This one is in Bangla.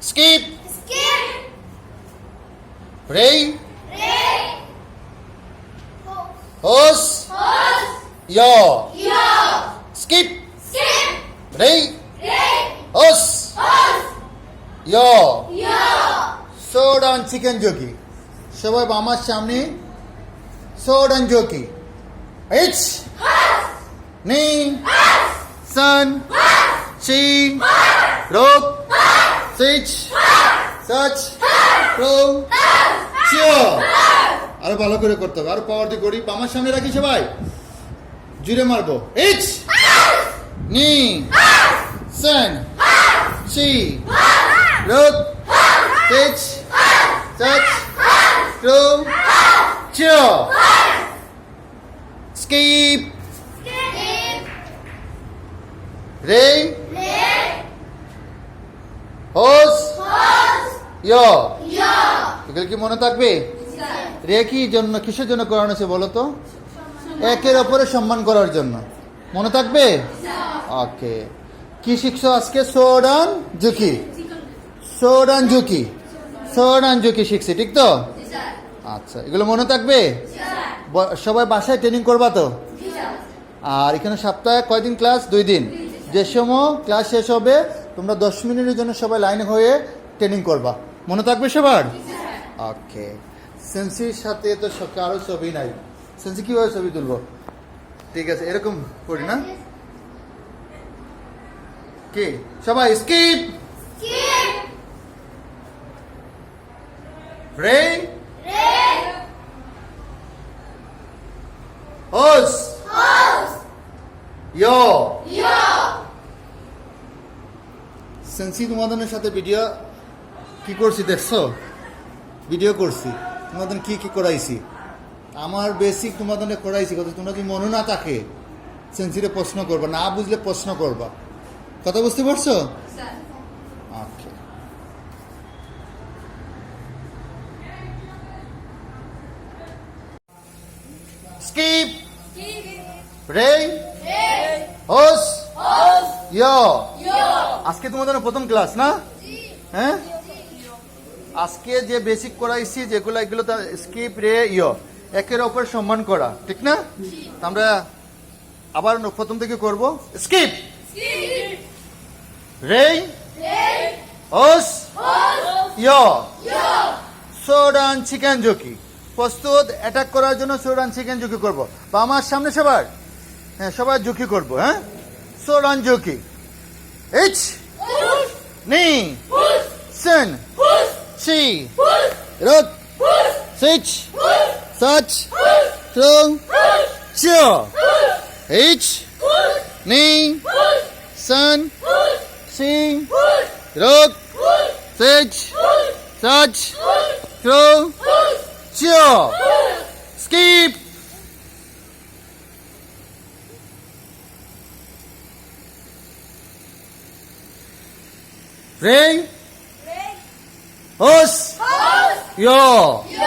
skip, skip, ray, ray, hose, hose, yaw, yaw, skip, skip, ray, ray, hose, hose, yaw. yaw, so done chicken jockey সবাই আমার সামনে সো ডান জকি এইচ নি সান সি রোগ সিচ সাচ চিও আরও ভালো করে করতে হবে। আরও পাওয়ার দিয়ে করি আমার সামনে রাখি সবাই। জুড়ে মারবো। এইচ নি সান সি রোগ সিচ সাচ প্রো চিও স্কিপ skip, রে ray, হোস। ইয় এগুলো কি মনে থাকবে? রে কি জন্য কিসের জন্য করানো হয়েছে বলো তো? একের অপরে সম্মান করার জন্য। মনে থাকবে? ওকে। কি শিখছো আজকে? সোডান জুকি সোডান জুকি সোডান জুকি শিখছি ঠিক তো? আচ্ছা এগুলো মনে থাকবে? সবাই বাসায় ট্রেনিং করবা তো? আর এখানে সপ্তাহে কয়দিন ক্লাস দুই দিন। যে সময় ক্লাস শেষ হবে তোমরা দশ মিনিটের জন্য সবাই লাইন হয়ে ট্রেনিং করবা। মনে থাকবে সবার? ওকে। সেন্সির সাথে তো কারও ছবি নাই। সেন্সি কীভাবে ছবি তুলবো? ঠিক আছে এরকম করি না? কি? সবাই স্কিপ! রে? হোস? ইয়ো? yaw, সেন্সি তোমাদের সাথে ভিডিও কি করছি দেখছ? ভিডিও করছি। তোমাদের কি কি করাইছি? আমার বেসিক তোমাদের করাইছি কথা। তোমরা যদি মনে না থাকে? সেন্সিরে প্রশ্ন করবা না বুঝলে প্রশ্ন করবা। কথা বুঝতে পারছ? ওকে স্কিপ রে ray, হোস ইয়ো আজকে তোমাদের প্রথম ক্লাস না? হ্যাঁ? আজকে যে বেসিক করাইছি যেগুলো এগুলো তার স্কিপ রে ইয়। একের অপর সম্মান করা ঠিক না? আমরা আবার প্রথম থেকে করব। স্কিপ রে ওস ইয় সোডান চিকেন জকি প্রস্তুত অ্যাটাক করার জন্য সোডান চিকেন জকি করব। বা আমার সামনে সবার? হ্যাঁ সবার জকি করব হ্যাঁ? সোডান jockey It's ni. Sun. She rot sich such trung chill H. Ni. Sun. She rot sich such trung chill skip. Push, নি push, সান push, সি